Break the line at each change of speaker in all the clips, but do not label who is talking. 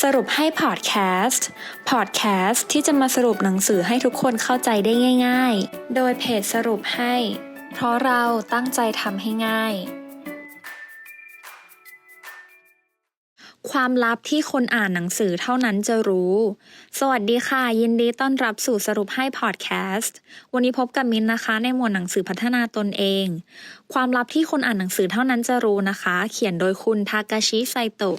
สรุปให้พอดแคสต์ พอดแคสต์ที่จะมาสรุปหนังสือให้ทุกคนเข้าใจได้ง่าย ๆ โดยเพจสรุปให้ เพราะเราตั้งใจทำให้ง่าย ความลับที่คนอ่านหนังสือเท่านั้นจะรู้ สวัสดีค่ะ ยินดีต้อนรับสู่สรุปให้พอดแคสต์ วันนี้พบกับมินนะคะ ในหมวดหนังสือพัฒนาตนเอง ความลับที่คนอ่านหนังสือเท่านั้นจะรู้นะคะ เขียนโดยคุณทากาชิไซโตะ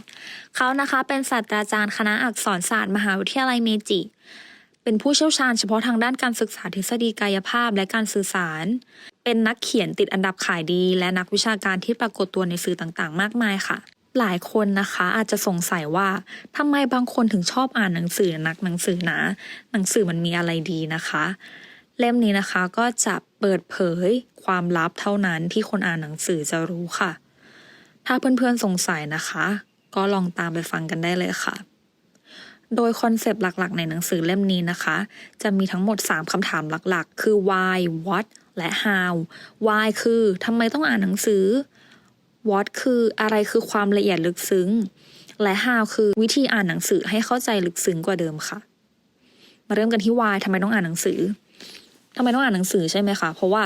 เขานะคะเป็นศาสตราจารย์คณะอักษรศาสตร์มหาวิทยาลัยเมจิ เป็นผู้เชี่ยวชาญเฉพาะทางด้านการศึกษาทฤษฎีกายภาพและการสื่อสาร เป็นนักเขียนติดอันดับขายดี และนักวิชาการที่ปรากฏตัวในสื่อต่างๆ มากมายค่ะ หลายคนนะคะอาจจะสงสัยว่าทำไมบางคนถึงชอบอ่านหนังสือนักหนังสือนะ หนังสือมันมีอะไรดีนะคะ เล่มนี้นะคะก็จะเปิดเผยความลับเท่านั้นที่คนอ่านหนังสือจะรู้ค่ะ ถ้าเพื่อนๆสงสัยนะคะ ก็ลองตามไปฟังกันได้เลยค่ะ โดยคอนเซปต์หลักๆ ในหนังสือเล่มนี้นะคะ จะมีทั้งหมด 3คำถามหลักๆ คือ why what และ how why คือทำไมต้องอ่านหนังสือ what คืออะไรคือความละเอียดลึกซึ้ง และ how คือวิธีอ่านหนังสือให้เข้าใจลึกซึ้งกว่าเดิมค่ะ มาเริ่มกันที่ why ทำไมต้องอ่านหนังสือทำไมต้องอ่านหนังสือใช่ไหมคะเพราะว่า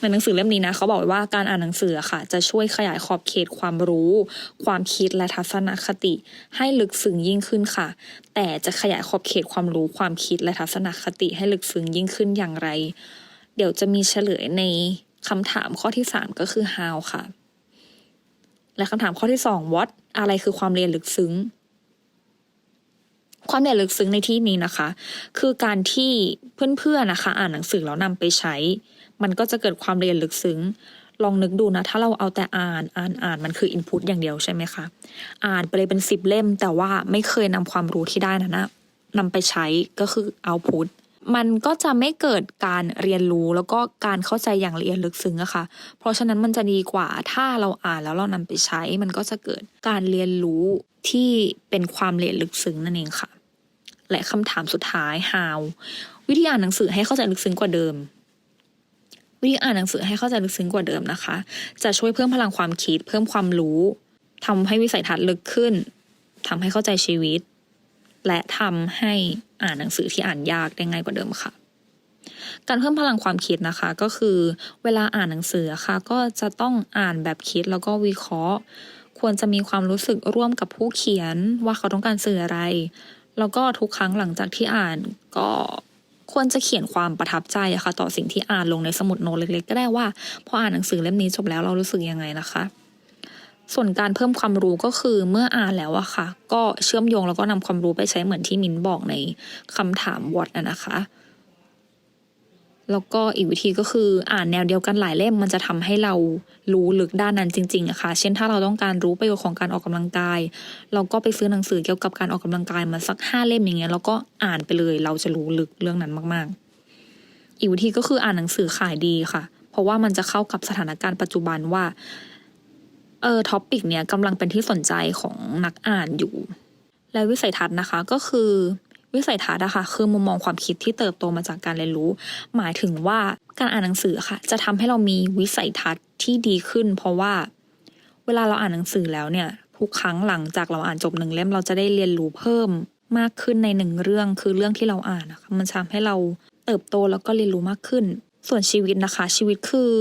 ในหนังสือเล่มนี้นะเขาบอกไว้ว่าการอ่านหนังสือค่ะ จะช่วยขยายขอบเขตความรู้ ความคิดและทัศนคติ ให้ลึกซึ้งยิ่งขึ้นค่ะ แต่จะขยายขอบเขตความรู้ ความคิดและทัศนคติให้ลึกซึ้งยิ่งขึ้นอย่างไร เดี๋ยวจะมีเฉลยในคำถามข้อที่สามก็คือ how ค่ะ และคำถามข้อที่สอง what อะไรคือความเรียนลึกซึ้ง ความเรียนลึกซึ้งในที่นี้นะคะ คือการที่เพื่อนๆนะคะ อ่านหนังสือแล้วนำไปใช้ มันก็จะเกิดความเรียนลึกซึ้ง ลองนึกดูนะ ถ้าเราเอาแต่อ่านอ่านอ่านมันคืออินพุตอย่างเดียวใช่ไหมคะ อ่านไปเลยเป็นสิบเล่ม แต่ว่าไม่เคยนำความรู้ที่ได้นั้นนะนำไปใช้ก็คือเอาพุต มันก็จะไม่เกิดการเรียนรู้แล้วก็การเข้าใจอย่างละเอียดลึกซึ้งอะค่ะ เพราะฉะนั้นมันจะดีกว่าถ้าเราอ่านแล้วเรานำไปใช้ มันก็จะเกิดการเรียนรู้ที่เป็นความละเอียดลึกซึ้งนั่นเองค่ะ และคำถามสุดท้าย how วิธีอ่านหนังสือให้เข้าใจลึกซึ้งกว่าเดิม วิธีอ่านหนังสือให้เข้าใจลึกซึ้งกว่าเดิมนะคะ จะช่วยเพิ่มพลังความคิด เพิ่มความรู้ทำให้วิสัยทัศน์ลึกขึ้นทำให้เข้าใจชีวิต และทำให้อ่านหนังสือที่อ่านยากได้ง่ายกว่าเดิมค่ะ การเพิ่มพลังความคิดนะคะก็คือ เวลาอ่านหนังสือค่ะก็จะต้องอ่านแบบคิดแล้วก็วิเคราะห์ ควรจะมีความรู้สึกร่วมกับผู้เขียนว่าเขาต้องการสื่ออะไร แล้วก็ทุกครั้งหลังจากที่อ่านก็ควรจะเขียนความประทับใจอะค่ะ ต่อสิ่งที่อ่านลงในสมุดโน้ตเล็กๆ ก็ได้ว่าพออ่านหนังสือเล่มนี้จบแล้วเรารู้สึกยังไงนะคะ ส่วนการเพิ่มความรู้ก็คือเมื่ออ่านแล้วอะค่ะ ก็เชื่อมโยงแล้วก็นำความรู้ไปใช้เหมือนที่มินบอกในคำถามวอตนะคะแล้วก็อีกวิธีก็คืออ่านแนวเดียวกันหลายเล่มมันจะทำให้เรารู้ลึกด้านนั้นจริงๆอะค่ะเช่นถ้าเราต้องการรู้ประโยชน์ของการออกกำลังกาย เราก็ไปซื้อหนังสือเกี่ยวกับการออกกำลังกายมาสักห้าเล่มอย่างเงี้ยแล้วก็อ่านไปเลยเราจะรู้ลึกเรื่องนั้นมากๆ อีกวิธีก็คืออ่านหนังสือขายดีค่ะ เพราะว่ามันจะเข้ากับสถานการณ์ปัจจุบันว่า เออท็อปิกเนี้ยกำลังเป็นที่สนใจของนักอ่านอยู่ และวิสัยทัศน์นะคะก็คือวิสัยทัศน์อะค่ะคือมุมมองความคิดที่เติบโตมาจากการเรียนรู้ หมายถึงว่าการอ่านหนังสือค่ะ จะทำให้เรามีวิสัยทัศน์ที่ดีขึ้น เพราะว่า เวลาเราอ่านหนังสือแล้วเนี่ยทุกครั้งหลังจากเราอ่านจบหนึ่งเล่มเราจะได้เรียนรู้เพิ่มมากขึ้นในหนึ่งเรื่องคือเรื่องที่เราอ่านนะคะมันทำให้เราเติบโตแล้วก็เรียนรู้มากขึ้น ส่วนชีวิตนะคะ ชีวิตคือ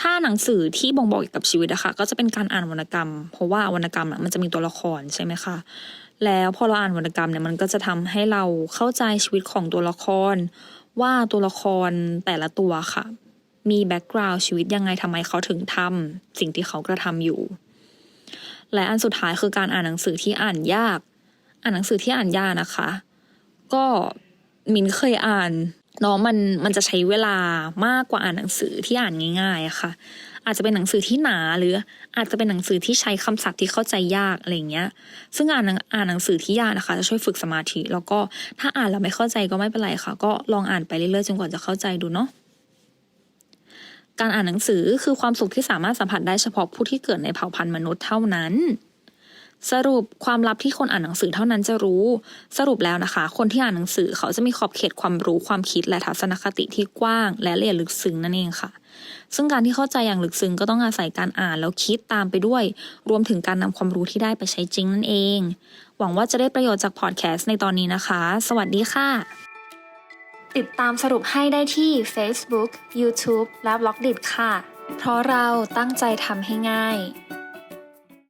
ถ้าหนังสือที่บ่งบอกเกี่ยวกับชีวิตอะค่ะก็จะเป็นการอ่านวรรณกรรม เพราะว่าวรรณกรรมอะมันจะมีตัวละครใช่ไหมคะแล้วพอเราอ่านวรรณกรรมเนี่ยมันก็จะทำให้เราเข้าใจชีวิตของตัวละคร ว่าตัวละครแต่ละตัวค่ะ มีแบ็กกราวด์ชีวิตยังไงทำไมเขาถึงทำสิ่งที่เขากระทำอยู่ และอันสุดท้ายคือการอ่านหนังสือที่อ่านยาก อ่านหนังสือที่อ่านยากนะคะ ก็มินเคยอ่าน เนาะมันมันจะใช้เวลามากกว่าอ่านหนังสือที่อ่านง่ายๆอะค่ะ อาจจะเป็นหนังสือที่หนาหรืออาจจะเป็นหนังสือที่ใช้คำศัพท์ที่เข้าใจยากอะไรเงี้ย ซึ่งอ่านอ่านหนังสือที่ยากนะคะจะช่วยฝึกสมาธิ แล้วก็ถ้าอ่านแล้วไม่เข้าใจก็ไม่เป็นไรค่ะ ก็ลองอ่านไปเรื่อยๆจนกว่าจะเข้าใจดูเนาะการอ่านหนังสือคือความสุขที่สามารถสัมผัสได้เฉพาะผู้ที่เกิดในเผ่าพันธุ์มนุษย์เท่านั้น สรุปความลับที่คนอ่านหนังสือเท่านั้นจะรู้ สรุปแล้วนะคะ คนที่อ่านหนังสือเขาจะมีขอบเขตความรู้ความคิดและทัศนคติที่กว้าง และละเอียดลึกซึ้งนั่นเองค่ะ ซึ่งการที่เข้าใจอย่างลึกซึ้งก็ต้องอาศัยการอ่านแล้วคิดตามไปด้วย รวมถึงการนำความรู้ที่ได้ไปใช้จริงนั่นเอง หวังว่าจะได้ประโยชน์จากพอดแคสต์ในตอนนี้นะคะ สวัสดีค่ะ
ติดตามสรุปให้ได้ที่ Facebook, YouTube และ b ล็อกดิค่ะ เพราะเราตั้งใจทำให้ง่าย